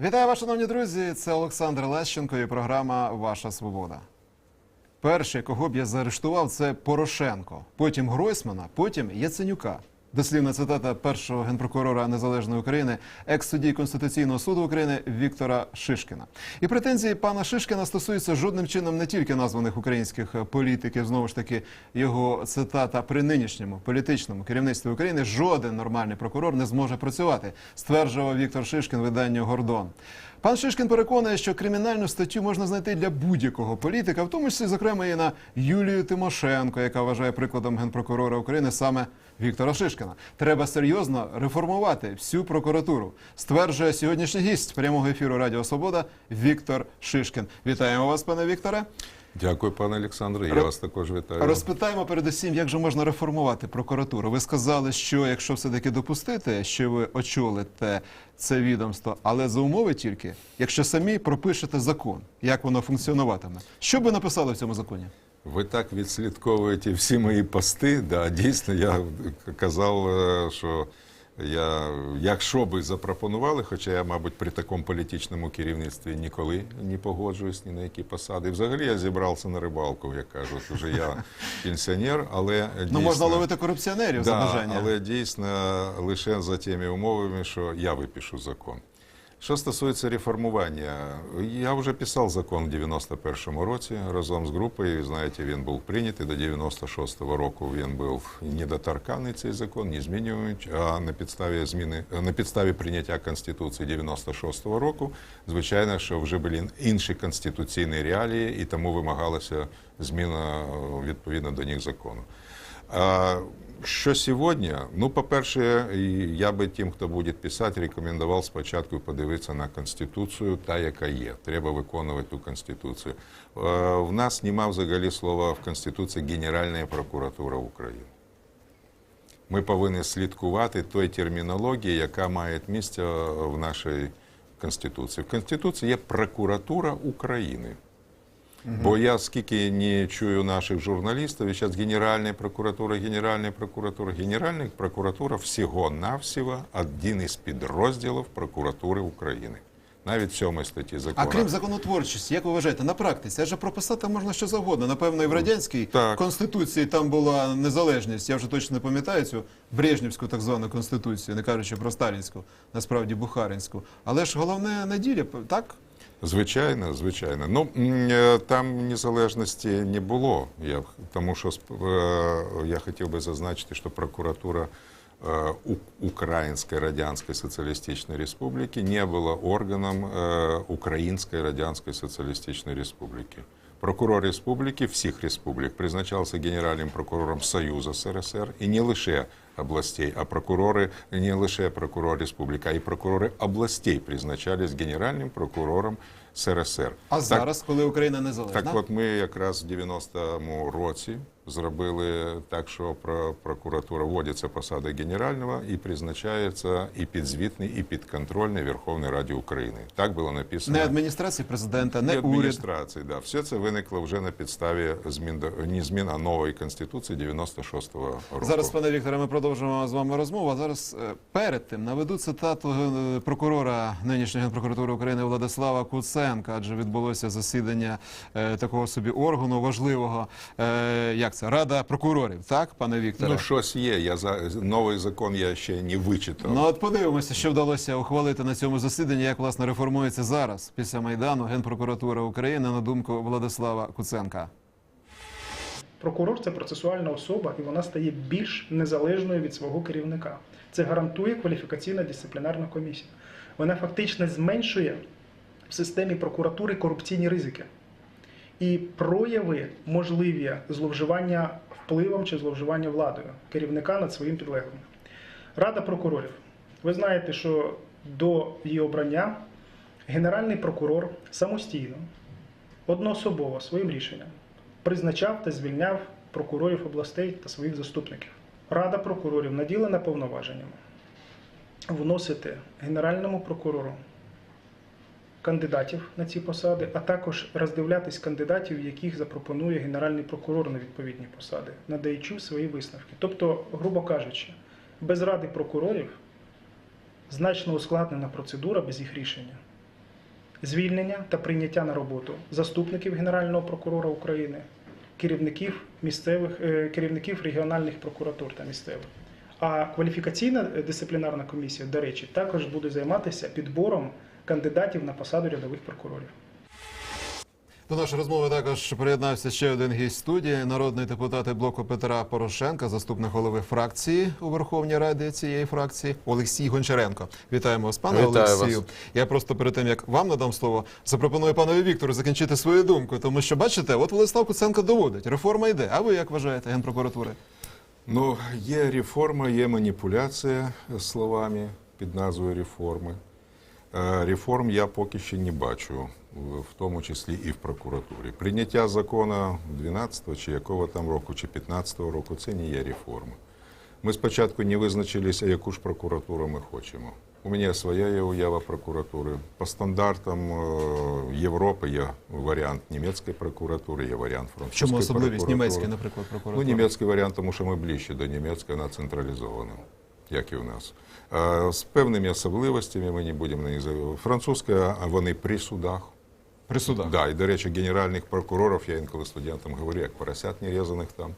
Вітаю вас, шановні друзі! Це Олександр Лещенко і програма Ваша Свобода. Перший, кого б я заарештував, це Порошенко, потім Гройсмана, потім Яценюка. Дослівна цитата першого генпрокурора Незалежної України, екс-судді Конституційного суду України Віктора Шишкіна. І претензії пана Шишкіна стосуються жодним чином не тільки названих українських політиків. Знову ж таки, його цитата при нинішньому політичному керівництві України жоден нормальний прокурор не зможе працювати, стверджував Віктор Шишкін виданню Гордон. Пан Шишкін переконує, що кримінальну статтю можна знайти для будь-якого політика, в тому числі, зокрема, і на Юлію Тимошенко, яка вважає прикладом генпрокурора України саме Віктора Шишкіна. Треба серйозно реформувати всю прокуратуру, стверджує сьогоднішній гість прямого ефіру Радіо Свобода Віктор Шишкін. Вітаємо вас, пане Вікторе. Дякую, пане Олександре. Я Ро- вас також вітаю. Розпитаємо передусім, як же можна реформувати прокуратуру. Ви сказали, що якщо все-таки допустити, що ви очолите це відомство, але за умови тільки, якщо самі пропишете закон, як воно функціонуватиме. Що б ви написали в цьому законі? Ви так відслідковуєте всі мої пости. Да, дійсно, я казав, е, що я, якщо би запропонували, хоча я, мабуть, при такому політичному керівництві ніколи не погоджуюсь ні на які посади. Взагалі я зібрався на рибалку, як кажуть. вже я пенсіонер, але Ну дійсно, можна ловити корупціонерів за бажання. але дійсно лише за тими умовами, що я випишу закон. Що стосується реформування, я вже писав закон в 91-му році разом з групою. Знаєте, він був прийнятий до 96-го року. Він був недоторканий цей закон, не змінюваний. А на підставі зміни на підставі прийняття конституції 96-го року, звичайно, що вже були інші конституційні реалії, і тому вимагалася зміна відповідно до них закону. Що сьогодні? Ну, по-перше, я би тим, хто буде писати, рекомендував спочатку подивитися на конституцію, та яка є. Треба виконувати ту конституцію. Е, В нас нема взагалі слова в конституції Генеральна прокуратура України. Ми повинні слідкувати той термінології, яка має місце в нашій конституції. В конституції є прокуратура України. Бо я скільки не чую наших журналістів, і зараз Генеральна прокуратура, Генеральна прокуратура, Генеральна прокуратура всього-навсього один із підрозділів прокуратури України. Навіть в сьомій статті А закону. крім законотворчості, як ви вважаєте, на практиці адже прописати можна що завгодно. Напевно, і в радянській Так. конституції там була незалежність. Я вже точно не пам'ятаю цю Брежнівську так звану конституцію, не кажучи про сталінську, насправді Бухаринську. Але ж головне на ділі, так? Звичайно, звичайно. Ну е, там незалежності не було. Я, тому що е, я хотів би зазначити, що прокуратура е, Української Радянської Соціалістичної Республіки не була органом Української Радянської Соціалістичної Республіки. Прокурор республіки всіх республік призначався генеральним прокурором Союзу СРСР і не лише областей, а прокурори не лише прокурор республіки, а й прокурори областей призначались генеральним прокурором СРСР. А Так- зараз, коли Україна незалежна? так от ми якраз в 90-му році зробили так, що про прокуратура вводиться посада генерального і призначається і підзвітний, і підконтрольний Верховній Раді України. Так було написано. не адміністрації президента, не уряд. адміністрації, да. Все це виникло вже на підставі змін до не змін, а нової конституції 96-го року. Зараз, пане Вікторе, ми продовжимо з вами розмову. А зараз е, перед тим наведу цитату е, прокурора нинішньої генпрокуратури України Владислава Куценка, адже відбулося засідання е, такого собі органу важливого. Як це Рада прокурорів, так, пане Вікторе? Ну, щось є. Я за новий закон я ще не вичитав. Ну от подивимося, що вдалося ухвалити на цьому засіданні, як власне реформується зараз після майдану Генпрокуратура України на думку Владислава Куценка. Прокурор це процесуальна особа, і вона стає більш незалежною від свого керівника. Це гарантує кваліфікаційна дисциплінарна комісія. Вона фактично зменшує в системі прокуратури корупційні ризики і прояви можливі зловживання впливом чи зловживання владою керівника над своїм підлеглим. Рада прокурорів. Ви знаєте, що до її обрання генеральний прокурор самостійно, одноособово своїм рішенням призначав та звільняв прокурорів областей та своїх заступників. Рада прокурорів наділена повноваженнями вносити генеральному прокурору кандидатів на ці посади, а також роздивлятись кандидатів, яких запропонує генеральний прокурор на відповідні посади, надаючи свої висновки. Тобто, грубо кажучи, без ради прокурорів значно ускладнена процедура без їх рішення. звільнення та прийняття на роботу заступників Генерального прокурора України, керівників місцевих е, керівників регіональних прокуратур та місцевих. А кваліфікаційна дисциплінарна комісія, до речі, також буде займатися підбором кандидатів на посаду рядових прокурорів. До нашої розмови також приєднався ще один гість студії, народний депутат блоку Петра Порошенка, заступник голови фракції у Верховній Раді цієї фракції Олексій Гончаренко. Вітаємо вас, пане Вітаю Олексію. вас. Я просто перед тим як вам надам слово, запропоную панові Віктору закінчити свою думку, тому що бачите, от Владислав Куценко доводить, реформа йде. А ви як вважаєте, генпрокуратури? Ну, є реформа, є маніпуляція словами під назвою реформи. Е, Реформ я поки ще не бачу, в- тому числі і в прокуратурі. Прийняття закону 12-го чи якого там року, чи 15-го року це не є реформа. Ми спочатку не визначилися, яку ж прокуратуру ми хочемо. У мене своя є уява прокуратури. По стандартам е, Європи є варіант німецької прокуратури, є варіант французької чому особливість німецької, наприклад, Ну, німецький варіант, тому що ми ближче до німецької, вона централізована, як і у нас. З певними особливостями ми не будемо на них за- Французька, вони при судах. При судах. Да, і, до речі, генеральних прокурорів, я інколи студентам говорю, як поросят нерезаних там,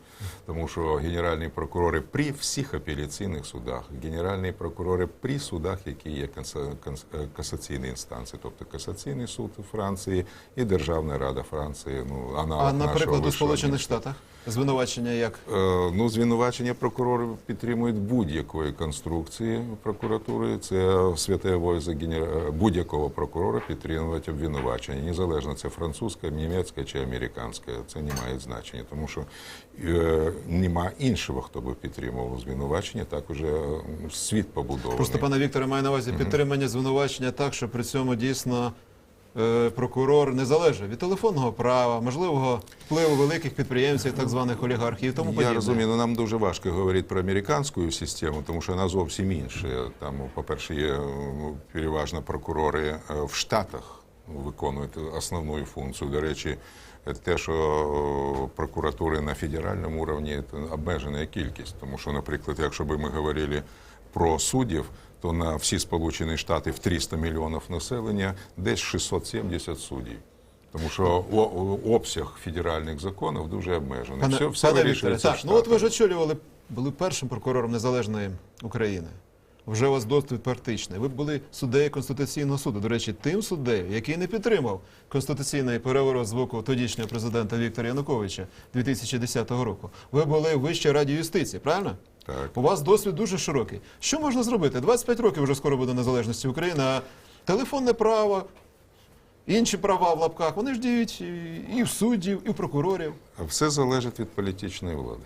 тому що генеральні прокурори при всіх апеляційних судах, генеральні прокурори при судах, які є е, касаційні інстанції, тобто касаційний суд Франції і Державна Рада Франції. Ну, аналог А наприклад, у Сполучених Штатах звинувачення як? Е, Ну, звинувачення прокурорів підтримують будь-якої конструкції прокуратури. Це святе генера- будь-якого прокурора підтримувати обвинувачення. Незалежно це французьке, німецьке чи американське. Це не має значення, тому що е, нема іншого, хто би підтримував звинувачення. Так уже е, світ побудований. Просто пане Вікторе має на увазі підтримання звинувачення так, що при цьому дійсно прокурор не залежить від телефонного права, можливого впливу великих підприємців, так званих олігархів тому подібне. Я розумію, ну нам дуже важко говорити про американську систему, тому що вона зовсім інша. Там, по-перше, є ну, переважно прокурори е, в Штатах виконують основну функцію. До речі, те, що е, прокуратури на федеральному рівні, це обмежена кількість. Тому що, наприклад, якщо б ми говорили про суддів, то на всі Сполучені Штати в 300 мільйонів населення десь 670 суддів. Тому що обсяг федеральних законів дуже обмежений. Пане, все все пане Вікторе, так, ну от ви ж очолювали, були першим прокурором незалежної України. Вже у вас досвід практичний. Ви були суддею Конституційного суду. До речі, тим суддею, який не підтримав конституційний переворот з боку тодішнього президента Віктора Януковича 2010 року. Ви були в Вищій раді юстиції, правильно? Так. У вас досвід дуже широкий. Що можна зробити? 25 років вже скоро буде незалежності України, а телефонне право, інші права в лапках, вони ж діють і- в суддів, і в прокурорів. Все залежить від політичної влади.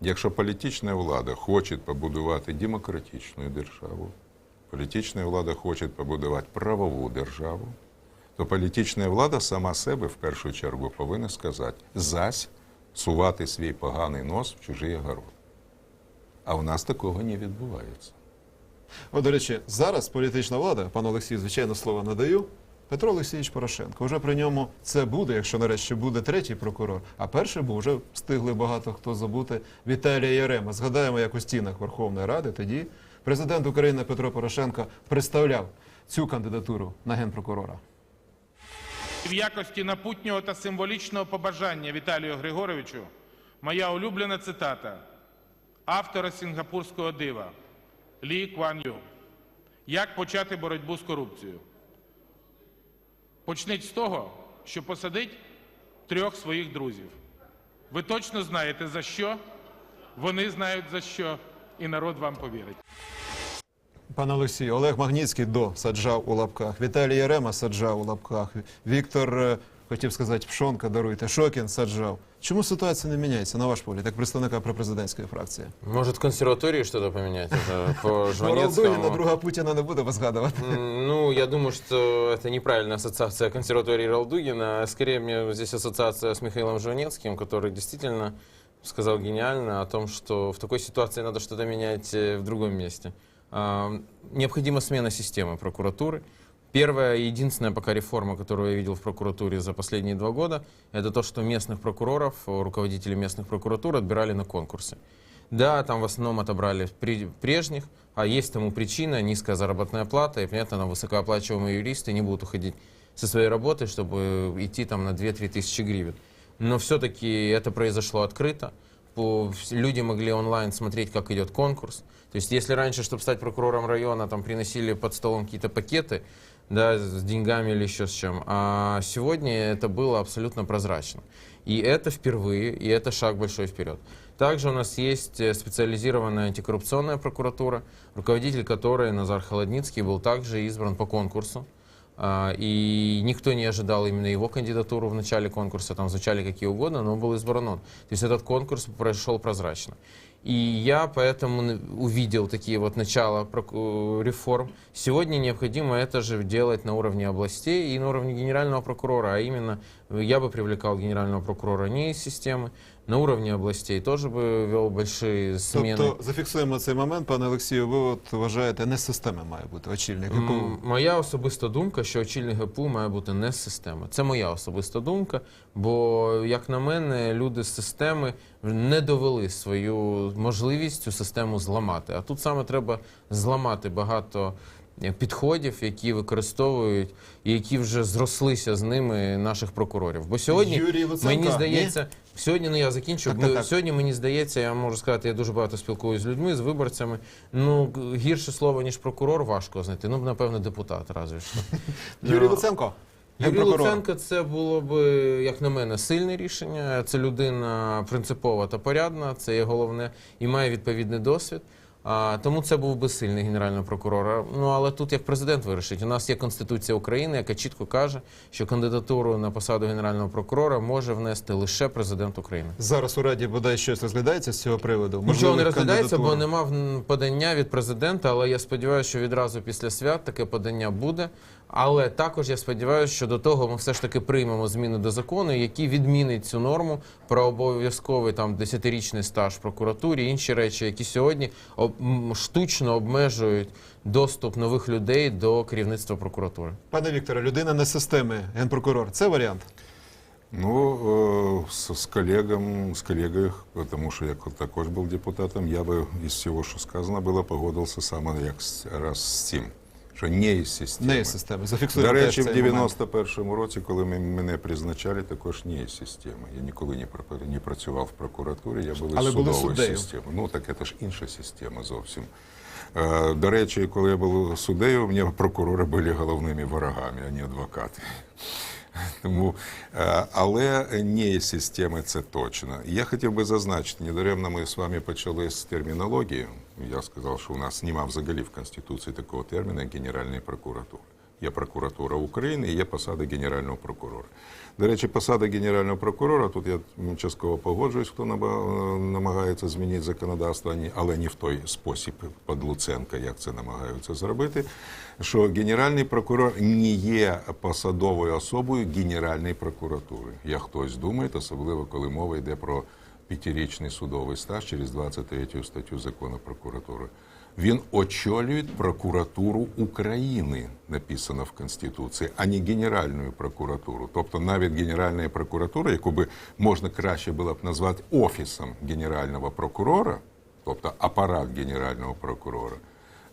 Якщо політична влада хоче побудувати демократичну державу, політична влада хоче побудувати правову державу, то політична влада сама себе в першу чергу повинна сказати зась сувати свій поганий нос в чужий огород. А в нас такого не відбувається. О, до речі, зараз політична влада, пан Олексій, звичайно, слово надаю. Петро Олексійович Порошенко. Вже при ньому це буде, якщо нарешті буде третій прокурор. А перший був вже встигли багато хто забути Віталія Ярема. Згадаємо, як у стінах Верховної Ради тоді президент України Петро Порошенко представляв цю кандидатуру на генпрокурора. В якості напутнього та символічного побажання Віталію Григоровичу моя улюблена цитата автора сінгапурського дива Лі Кван Ю. Як почати боротьбу з корупцією? Почніть з того, що посадить трьох своїх друзів. Ви точно знаєте за що, вони знають за що, і народ вам повірить. Пане Олексій, Олег Магніцький до саджав у лапках. Віталій Ярема саджав у лапках. Віктор, е, хотів сказати, Пшонка, даруйте, Шокін саджав. Чому ситуація не міняється, на ваш погляд, як представника пропрезидентської фракції? Может, в консерватории что-то поменять уже по Ролдуїна Жванецкому? друга Путіна не буде вас згадувати. М, Ну, я думаю, что это неправильная ассоциация консерватории Ралдугина. Скорее, мне здесь ассоциация с Михаилом Жванецким, который действительно сказал гениально о том, что в такой ситуации надо что-то менять э, в другом месте. А, Необходима смена системы прокуратуры. Первая и единственная пока реформа, которую я видел в прокуратуре за последние два года, это то, что местных прокуроров, руководители местных прокуратур отбирали на конкурсе. Да, там в основном отобрали прежних, а есть тому причина низкая заработная плата, и, понятно, там высокооплачиваемые юристы не будут уходить со своей работы, чтобы идти там на 2-3 тысячи гривен. Но все-таки это произошло открыто. Люди могли онлайн смотреть, как идет конкурс. То есть, если раньше, чтобы стать прокурором района, там приносили под столом какие-то пакеты, да, с деньгами или еще с чем, а сегодня это было абсолютно прозрачно. И это впервые, и это шаг большой вперед. Также у нас есть э, специализированная антикоррупционная прокуратура, руководитель которой Назар Холодницкий был также избран по конкурсу. А, И никто не ожидал именно его кандидатуру в начале конкурса, там звучали какие угодно, но был избран он. То есть этот конкурс прошел прозрачно. И я поэтому н- увидел такие вот начала проку- реформ. Сегодня необходимо это же делать на уровне областей и на уровне генерального прокурора, а именно э, я бы привлекал генерального прокурора не из системы, на уровне областей тоже бы вел большие смены. Тобто зафіксуємо цей момент, пане Олексію. Ви от вважаєте, не з системи має бути очільник ГПУ. М, Моя особиста думка, що очільник ГПУ має бути не з системи. Це моя особиста думка. Бо, як на мене, люди з системи не довели свою можливість цю систему зламати. А тут саме треба зламати багато підходів, які використовують і які вже зрослися з ними наших прокурорів. Бо сьогодні Юрій Луценко, мені ні? здається, сьогодні ну я закінчу. Так, так, так. Сьогодні мені здається, я можу сказати, я дуже багато спілкуюся з людьми, з виборцями. Ну гірше слово ніж прокурор важко знайти. Ну напевно, депутат разве що. Юрій Ну, Луценко, Юрій. Луценко це було б, як на мене, сильне рішення. Це людина принципова та порядна, це є головне і має відповідний досвід. А, тому це був би сильний генерального прокурора. Ну але тут як президент вирішить. У нас є Конституція України, яка чітко каже, що кандидатуру на посаду генерального прокурора може внести лише президент України. Зараз у Раді бодай щось розглядається з цього приводу. Нічого не розглядається, бо нема подання від президента, але я сподіваюся, що відразу після свят таке подання буде. Але також я сподіваюся, що до того ми все ж таки приймемо зміни до закону, які відмінять цю норму про обов'язковий там десятирічний стаж в прокуратурі, інші речі, які сьогодні об, штучно обмежують доступ нових людей до керівництва прокуратури. Пане Вікторе, людина не з системи, генпрокурор. Це варіант. Ну, с, с коллегом, с коллегой, потому что я також був депутатом, я би із всього, що сказано було, погодився саме як з- раз з цим, що не із системи. Не із системи. Зафіксуємо До речі, в 91-му році, коли ми- мене призначали, також не із системи. Я ніколи не, не працював в прокуратурі, я був із судової системи. Ну, так це ж інша система зовсім. Е, До речі, коли я був суддею, у мене прокурори були головними ворогами, а не адвокати. Тому, е, але не системи це точно. Я хотів би зазначити, недаремно ми з вами почали з термінології. Я сказав, що у нас немає взагалі в Конституції такого терміну, як Генеральної прокуратури. Є прокуратура України є посада генерального прокурора. До речі, посада генерального прокурора, тут я частково погоджуюсь, хто намагається змінити законодавство, але не в той спосіб під Луценка, як це намагаються зробити. Що генеральний прокурор не є посадовою особою Генеральної прокуратури. Як хтось думає, особливо коли мова йде про п'ятирічний судовий стаж через 23 статтю закону прокуратури. Він очолює прокуратуру України, написано в Конституції, а не Генеральну прокуратуру. Тобто навіть Генеральна прокуратура, яку би можна краще було б назвати офісом Генерального прокурора, тобто апарат Генерального прокурора,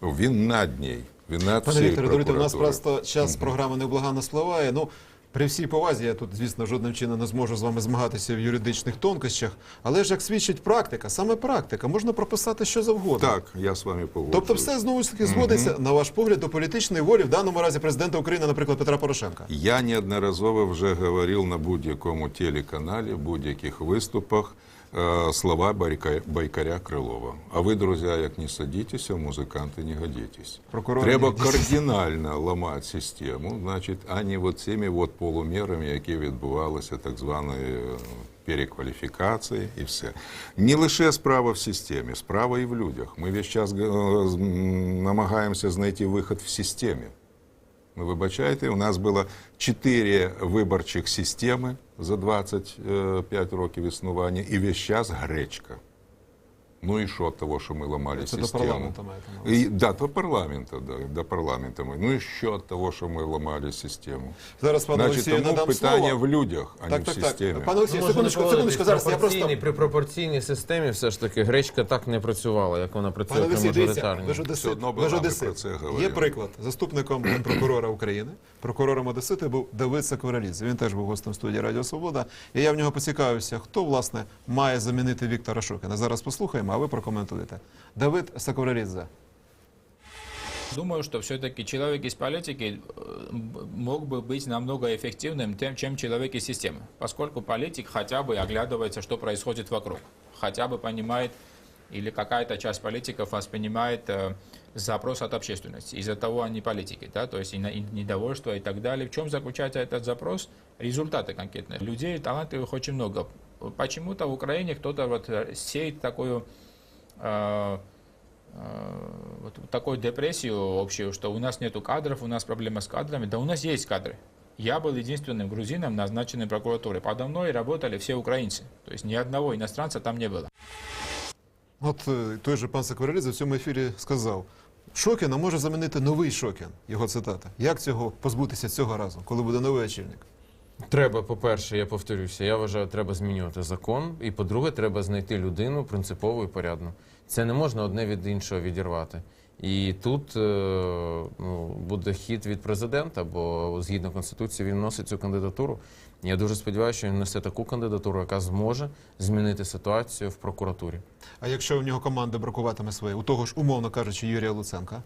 він над ній. Він над Пане Вікторе, у нас просто час програми невблаганно спливає. Ну, при всій повазі, я тут, звісно, жодним чином не зможу з вами змагатися в юридичних тонкощах, але ж як свідчить практика, саме практика, можна прописати що завгодно. Так, я з вами погоджуюсь. Тобто все знову ж таки зводиться, на ваш погляд, до політичної волі, в даному разі президента України, наприклад, Петра Порошенка. Я неодноразово вже говорив на будь-якому телеканалі, будь-яких виступах слова Байка- Байкаря Крилова. А ви, друзі, як не садитеся, музиканти не годитесь. Прокурор Треба не кардинально ламати систему, значить, а не от цими от полумірами, які відбувалися так званої е, перекваліфікації і все. Не лише справа в системі, справа і в людях. Ми весь час е, намагаємося знайти вихід в системі. Ви вибачаєте, у нас було чотири виборчих системи за 25 років існування, і весь час гречка. Ну и что от того, что мы ломали Это до систему? парламента маєте на увазі. И, да, до парламента, да, до парламента мы. Ну и что от того, что мы ломали систему? Зараз пане Значит, Олексію тому надам питання слово. в людях, а Так, не так, в так. системі. Пане Олексію, Ну, можна секундочку, не секундочку, зараз я пропорційній- просто... при пропорційній системі все ж таки гречка так не працювала, як вона працює Пане при Олексій, дивіться, мажоритарній. ви ж Все одесит. одно би Ви ж вам і одесит. про це Є говорили. приклад. Заступником генпрокурора України, прокурором Одесити був Давид Сакваралідзе. Він теж був гостем студії Радіо Свобода. І я в нього поцікавився, хто, власне, має замінити Віктора Шокіна. Зараз послухаємо, а ви прокоментуєте. Давид Сакваралідзе. Думаю, что все-таки человек из политики э, м- мог бы быть намного эффективным, тем, чем человек из системы, поскольку политик хотя бы оглядывается, что происходит вокруг, хотя бы понимает, или какая-то часть политиков воспринимает э, запрос от общественности. Из-за того они политики, да, то есть и на- и недовольство и так далее. В чем заключается этот запрос? Результаты конкретные. Людей талантливых очень много. Почему-то в Украине кто-то вот э, сеет такую э, э, вот такую депрессию общую, что у нас нету кадров, у нас проблема с кадрами. Да у нас есть кадры. Я был единственным грузином, назначенным прокуратурой. Подо мной работали все украинцы. То есть ни одного иностранца там не было. От е, той же пан Сакваралідзе в цьому ефірі сказав, Шокіна може замінити новий Шокін. Його цитата. Як цього позбутися цього разу, коли буде новий очільник? Треба, по-перше, я повторюся, я вважаю, треба змінювати закон. І по-друге, треба знайти людину принципову і порядну. Це не можна одне від іншого відірвати. І тут е, ну, буде хід від президента, бо згідно конституції він носить цю кандидатуру. Я дуже сподіваюся, що він несе таку кандидатуру, яка зможе змінити ситуацію в прокуратурі. А якщо в нього команда бракуватиме своє, у того ж, умовно кажучи, Юрія Луценка?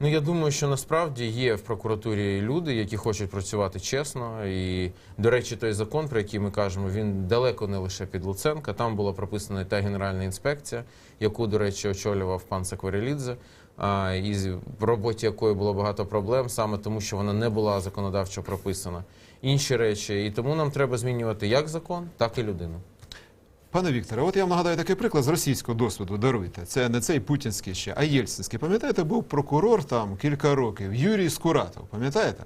Ну я думаю, що насправді є в прокуратурі люди, які хочуть працювати чесно. І, до речі, той закон, про який ми кажемо, він далеко не лише під Луценка. Там була прописана та генеральна інспекція, яку, до речі, очолював пан Сакварелідзе, і в роботі якої було багато проблем, саме тому, що вона не була законодавчо прописана. Інші речі, і тому нам треба змінювати як закон, так і людину. Пане Вікторе, от я вам нагадаю такий приклад з російського досвіду. Даруйте. Це не цей путінський ще, а єльцинський. Пам'ятаєте, був прокурор там кілька років, Юрій Скуратов. Пам'ятаєте?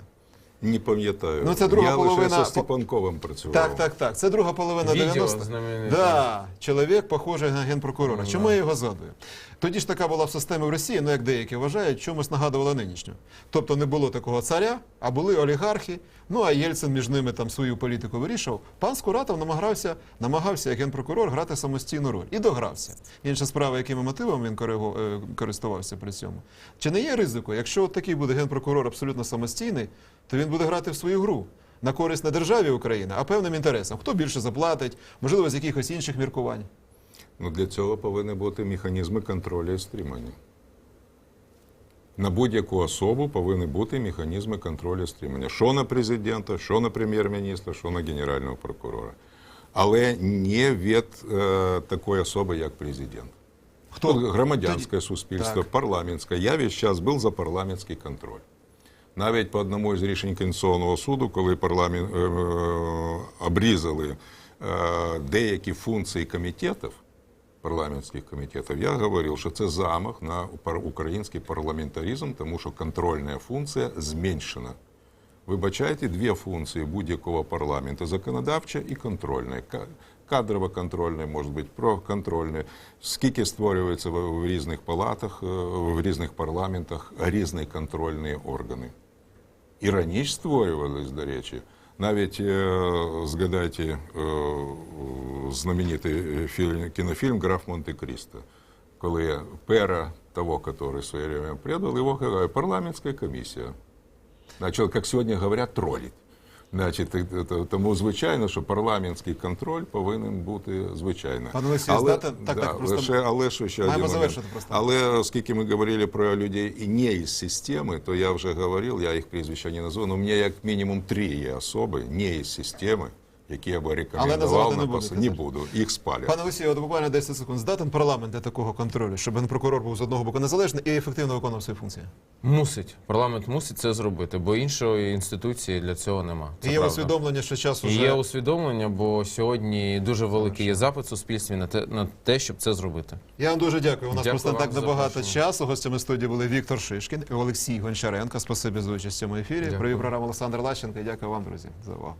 Не пам'ятаю. Ну, це друга Я половина- лише зі Степанковим працював. Так, так, так. Це друга половина Відео 90-х. Да, чоловік похожий на генпрокурора. Ну, Чому да. я його згадую? Тоді ж така була в системі в Росії, ну як деякі вважають, чомусь нагадувала нинішню. Тобто не було такого царя, а були олігархи. Ну а Єльцин між ними там свою політику вирішував. Пан Скуратов намагався, намагався як генпрокурор грати самостійну роль і догрався. Інша справа, якими мотивами він е, користувався при цьому. Чи не є ризику, якщо такий буде генпрокурор абсолютно самостійний, то він буде грати в свою гру на користь не державі України, а певним інтересам. Хто більше заплатить, можливо, з якихось інших міркувань. Ну, для цього повинні бути механізми контролю і стримання. На будь-яку особу повинні бути механізми контролю і стримання. Що на президента, що на прем'єр-міністра, що на генерального прокурора. Але не від е, такої особи, як президент. Хто? Тут громадянське суспільство, Так. парламентське. Я весь час був за парламентський контроль. Навіть по одному із рішень Конституційного суду, коли парламент е, е, обрізали е, деякі функції комітетів, парламентських комітетів, я говорив, що це замах на український парламентаризм, тому що контрольна функція зменшена. Вибачайте, дві функції будь-якого парламенту: законодавча і контрольна. Кадрово контрольне, може бути проконтрольне. Скільки створюється в різних палатах, е, в різних парламентах різні контрольні органи. І раніше створювались, до речі. Навіть е, згадайте е, знаменитий фільм, кінофільм Граф Монте-Крісто, коли пера того, в свое время предал, его парламентська парламентская комиссия. Начал, как сегодня говорят, троллить. Значить, е, тому звичайно, що парламентський контроль повинен бути звичайно. Пане Олексій, але, здати, так, да, так, просто лише, але що ще маємо один момент. завершити просто. Але оскільки ми говорили про людей і не із системи, то я вже говорив, я їх прізвища не назву, але у мене як мінімум три є особи не із системи, які я би рекомендував на будете, пос... Не буду, їх спалять. Пане Олексію, от буквально 10 секунд. Здатен парламент для такого контролю, щоб генпрокурор був з одного боку незалежний і ефективно виконував свої функції. Мусить. Парламент мусить це зробити, бо іншої інституції для цього нема. Це і є правда. усвідомлення, що час І уже є усвідомлення, бо сьогодні дуже великий є запит в суспільстві на те, на те, щоб це зробити. Я вам дуже дякую. У нас Дякую просто так за небагато часу. Гостями студії були Віктор Шишкін і Олексій Гончаренко. Спасибі за участь в цьому ефірі. Дякую. Провів програму Олександр Лащенко. Дякую вам, друзі, за увагу.